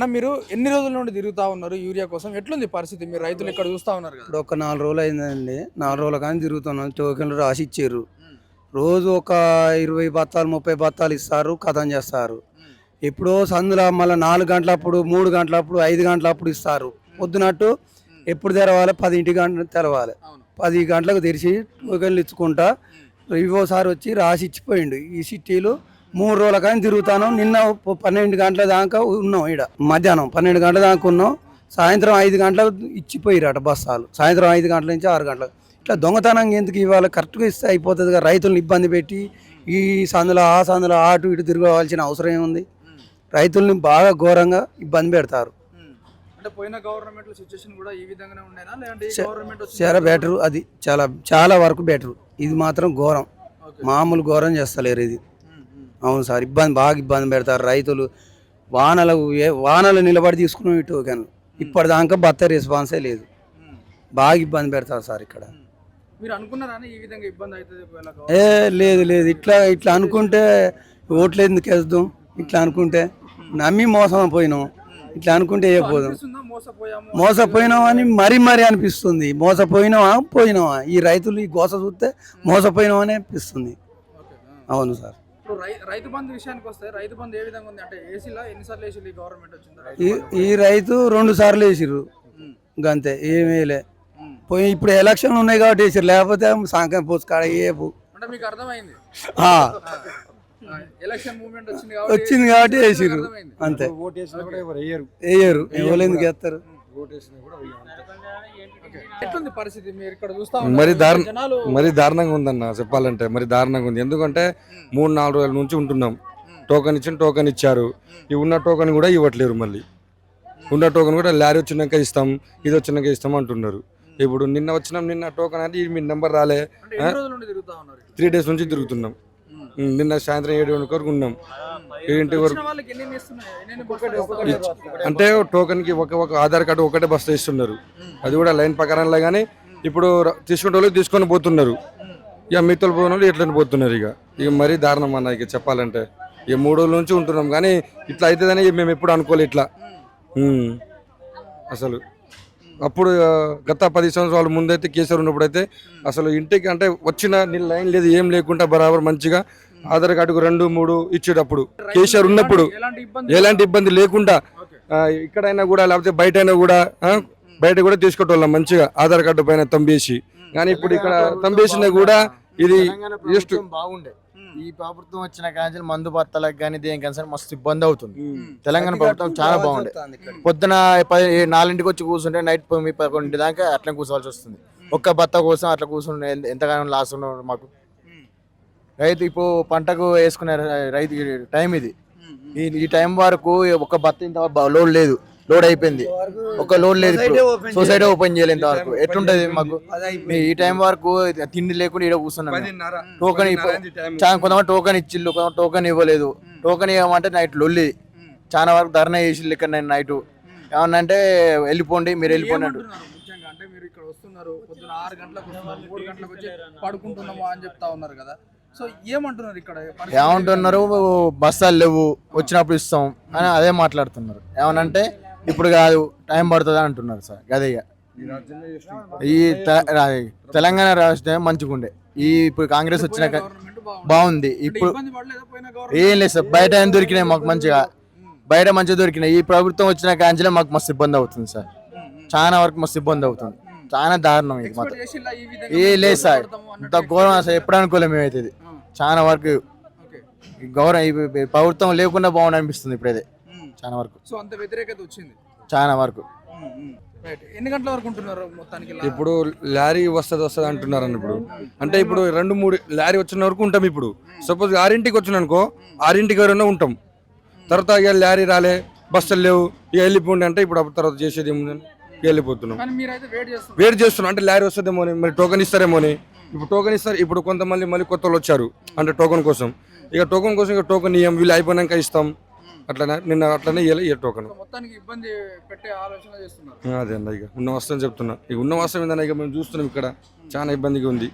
అన్న మీరు ఎన్ని రోజుల నుండి తిరుగుతా ఉన్నారు యూరియా కోసం? ఎట్లుంది పరిస్థితి? మీరు రైతులు ఇక్కడ చూస్తా ఉన్నారు కదా. ఇప్పుడు ఒక నాలుగు రోజులు అయిందండి. నాలుగు రోజుల కానీ తిరుగుతున్నాం. టోకెన్లు రాసి ఇచ్చారు. రోజు ఒక ఇరవై బత్తాలు ముప్పై బత్తాలు ఇస్తారు కథం చేస్తారు. ఎప్పుడో సందులో మళ్ళీ నాలుగు గంటలప్పుడు మూడు గంటలప్పుడు ఐదు గంటలప్పుడు ఇస్తారు. పొద్దునట్టు ఎప్పుడు తెరవాలి? పదింటి గంటలు తెరవాలి. పది గంటలకు తెరిచి టోకెన్లు ఇచ్చుకుంటా సార్ వచ్చి రాసి ఇచ్చిపోయిండు. ఈ సిటీలు మూడు రోజుల కానీ తిరుగుతాను. నిన్న పన్నెండు గంటల దాకా ఉన్నాం ఇక్కడ మధ్యాహ్నం పన్నెండు గంటల దాకా ఉన్నాం. సాయంత్రం ఐదు గంటలకు ఇచ్చిపోయిరట బస్తాలు సాయంత్రం ఐదు గంటల నుంచి ఆరు గంటలకు ఇట్లా దొంగతనంగా ఎందుకు ఇవ్వాలి? కరెక్ట్గా ఇస్తే అయిపోతుంది కదా రైతులను ఇబ్బంది పెట్టి ఈ సందులో ఆ సందులో అటు ఇటు తిరగవలసిన అవసరం ఏముంది? రైతుల్ని బాగా ఘోరంగా ఇబ్బంది పెడతారు. ఉమ్. అంటే పోయిన గవర్నమెంట్ సిచ్యువేషన్ కూడా ఈ విధంగానే ఉండేనా? లేదంటే ఈ చే- గవర్నమెంట్ వచ్చిన చాలా బెటరు. అది చాలా చాలా వరకు బెటరు. ఇది మాత్రం ఘోరం. మామూలు ఘోరం చేస్తలేరు ఇది. అవును సార్ ఇబ్బంది బాగా ఇబ్బంది పెడతారు రైతులు. వానలు ఏ వానలు నిలబడి తీసుకున్నాం ఈ టోకెన్ ఇప్పటిదాకా బత్త రెస్పాన్సే లేదు. బాగా ఇబ్బంది పెడతారు సార్ ఇక్కడ. మీరు అనుకున్నారా ఈ విధంగా ఇబ్బంది అవుతుంది ఏ లేదు లేదు. ఇట్లా ఇట్లా అనుకుంటే ఓట్లు ఎందుకు వేద్దాం? ఇట్లా అనుకుంటే నమ్మి మోసం పోయినాం. ఇట్లా అనుకుంటే ఏ పోదాం? మోసపోయినాం అని మరీ మరీ అనిపిస్తుంది. మోసపోయినావా పోయినావా ఈ రైతులు ఈ గోస చూస్తే మోసపోయినాం అని అనిపిస్తుంది. అవును సార్. ఇప్పుడు రైతు బంధు విషయానికి వస్తే రైతు బంధు ఏ విధంగా ఉంది? అంటే ఏసీలో ఎన్నిసార్లు వేసి ఈ గవర్నమెంట్ వచ్చిందా? ఈ రైతు రెండు సార్లు వేసిర్రు. గంతే ఏమీలే. పోయి ఇప్పుడు ఎలక్షన్లు ఉన్నాయి కాబట్టి వేసిర్రు. లేకపోతే సాంకం పోసుకాడ ఏపు అంటే మీకు అర్థమైంది? ఎలక్షన్ మూవ్మెంట్ వచ్చింది కాబట్టి వచ్చింది కాబట్టి వేసిర్రు. అంతే. వేయరు. ఎవరు ఎందుకు వేస్తారు? మీరు ఇక్కడ చూస్తా ఉన్నారు. మరి దారుణ జనాలు మరి దారుణంగా ఉందన్న చెప్పాలంటే మరి దారుణంగా ఉంది. ఎందుకంటే మూడు నాలుగు రోజుల నుంచి ఉంటున్నాం. టోకెన్ ఇచ్చిన టోకెన్ ఇచ్చారు. ఈ ఉన్న టోకెన్ కూడా ఇవ్వట్లేరు మళ్ళీ. ఉన్న టోకెన్ కూడా లారీ వచ్చినాక ఇస్తాం ఇది వచ్చినాక ఇస్తాం అంటున్నారు. ఇప్పుడు నిన్న వచ్చినాం నిన్న టోకెన్ అంటే మీ నెంబర్ రాలే. త్రీ డేస్ నుంచి తిరుగుతున్నాం. నిన్న సాయంత్రం ఏడు వరకు ఉన్నాం. ఏడింటి వరకు? అంటే టోకెన్కి ఒక ఒక ఆధార్ కార్డు ఒకటే బస్తా ఇస్తున్నారు. అది కూడా లైన్ ప్రకారంలో కానీ ఇప్పుడు తీసుకునే వాళ్ళు తీసుకొని పోతున్నారు. ఇక మిగతా పోయిన వాళ్ళు ఎట్లని పోతున్నారు ఇక. ఇక మరీ దారుణం అన్న ఇక చెప్పాలంటే. ఇక మూడు రోజుల నుంచి ఉంటున్నాం కానీ ఇట్లా అవుతుందని మేము ఎప్పుడు అనుకోలేదు ఇట్లా. అసలు. అప్పుడు గత పది సంవత్సరాల ముందైతే కేసీఆర్ ఉన్నప్పుడు అయితే అసలు ఇంటికి అంటే వచ్చిన నీ లైన్ లేదు ఏం లేకుండా బరాబర్ మంచిగా ఆధార్ కార్డుకు రెండు మూడు ఇచ్చేటప్పుడు కేసీఆర్ ఉన్నప్పుడు ఎలాంటి ఇబ్బంది లేకుండా ఇక్కడైనా కూడా లేకపోతే బయట అయినా కూడా బయట కూడా తీసుకుంటోళ్ళం మంచిగా ఆధార్ కార్డు పైన తంబేసి. కానీ ఇప్పుడు ఇక్కడ తంబేసినా కూడా ఇది జస్ట్ బాగుండే. ఈ ప్రభుత్వం వచ్చిన కాంచెలు మందు బత్తలకు కానీ దేనికైనా సరే మస్తు ఇబ్బంది అవుతుంది. తెలంగాణ ప్రభుత్వం చాలా బాగుండే. పొద్దున పది నాలుగింటికి వచ్చి కూర్చుంటే నైట్ తొమ్మిది పదకొండింటి దాకా అట్లా కూర్చోవాల్సి వస్తుంది. ఒక్క బత్త కోసం అట్లా కూర్చుంటే ఎంత- ఎంతగానో లాస్ ఉన్నాడు మాకు. రైతు ఇప్పుడు పంటకు వేసుకునే రైతు టైం ఇది. ఈ టైం వరకు ఒక బత్త ఇంత లోడ్ లేదు. లోడ్ అయిపోయింది. ఒక లోడ్ లేదు సొసైటీ ఓపెన్ చేయలేదు. ఇంతవరకు. ఎట్లుంటది మాకు? ఈ- టైం వరకు తిండి లేకుండా ఇక్కడ కూర్చున్నాం. టోకెన్ చాలా కొంతమంది టోకెన్ ఇచ్చిళ్ళు కొంతమంది టోకెన్ ఇవ్వలేదు. టోకెన్ ఇవ్వమంటే నైట్ లొల్లి. చాలా వరకు ధర్నా చేసి ఇక్కడ నేను నైట్. ఏమన్నా అంటే వెళ్ళిపోండి మీరు వెళ్ళిపోండి అంటే మీరు ఇక్కడ వస్తున్నారు పొద్దున ఆరు గంటలకు వస్తున్నారు మూడు గంటలకు వచ్చి పడుకుంటున్నాము అని చెప్తా ఉన్నారు కదా. సో ఏమంటున్నారు ఇక్కడ? పరిస్థితి ఏమంటున్నారు? బస్తాలు లేవు వచ్చినప్పుడు ఇస్తాం అని అదే మాట్లాడుతున్నారు. ఏమనంటే ఇప్పుడు కాదు టైం పడుతుంది అంటున్నారు సార్ అదే. ఈ తెలంగాణ రాష్ట్రం మంచిగా ఉండే ఈ ఇప్పుడు కాంగ్రెస్ వచ్చినాక బాగుంది. ఇప్పుడు ఏం లేదు సార్ బయట ఏం దొరికినాయి మాకు మంచిగా. బయట మంచిగా దొరికినాయి. ఈ ప్రభుత్వం వచ్చిన కాంచెలే మాకు మస్తు ఇబ్బంది అవుతుంది సార్. చాలా వరకు మస్తు ఇబ్బంది అవుతుంది. చాలా దారుణం ఇది మాత్రం. ఏ లేదు సార్ ఇంత ఘోరం అసలు ఎప్పుడు అనుకోలేము మేమైతే ఇది. చాలా వరకు ఈ గౌరవం ఈ ప్రభుత్వం లేకుండా బాగుంది అనిపిస్తుంది ఇప్పుడైతే. చాలా వరకు. సో అంత వ్యతిరేకత వచ్చింది? చాలా వరకు. రైట్ ఎన్ని గంటల వరకు ఉంటున్నారు మొత్తానికి ఇలా? ఇప్పుడు లారీ వస్తుంది వస్తుంది అంటున్నారు అన్న ఇప్పుడు అంటే ఇప్పుడు రెండు మూడు లారీ వచ్చిన వరకు ఉంటాం ఇప్పుడు. సపోజ్ ఆరింటికి వచ్చిన అనుకో ఆరింటికి ఎవరైనా ఉంటాం. తర్వాత ఇక లారీ రాలే బస్సులు లేవు ఇక వెళ్ళిపోండి అంటే ఇప్పుడు అప్పుడు తర్వాత చేసేది ఏముందని వెళ్ళిపోతున్నాం. వెయిట్ చేస్తున్నాం అంటే లారీ వస్తుందేమో అని మరి టోకెన్ ఇస్తారేమో అని. ఇప్పుడు టోకెన్ ఇస్తారు. ఇప్పుడు కొంతమంది మళ్ళీ కొత్త వాళ్ళు వచ్చారు. అంటే టోకెన్ కోసం. ఇక టోకెన్ కోసం ఇక టోకెన్ ఇయ్యం వీళ్ళు అయిపోయినాక ఇస్తాం. అట్లనే నిన్న అట్లనే ఇక టోకెన్ అదే అన్న ఇక. ఉన్న వస్తువు చెప్తున్నా. ఇక ఉన్న వస్తువు ఏందన్నా ఇక మేము చూస్తున్నాం ఇక్కడ. చాలా ఇబ్బందిగా ఉంది.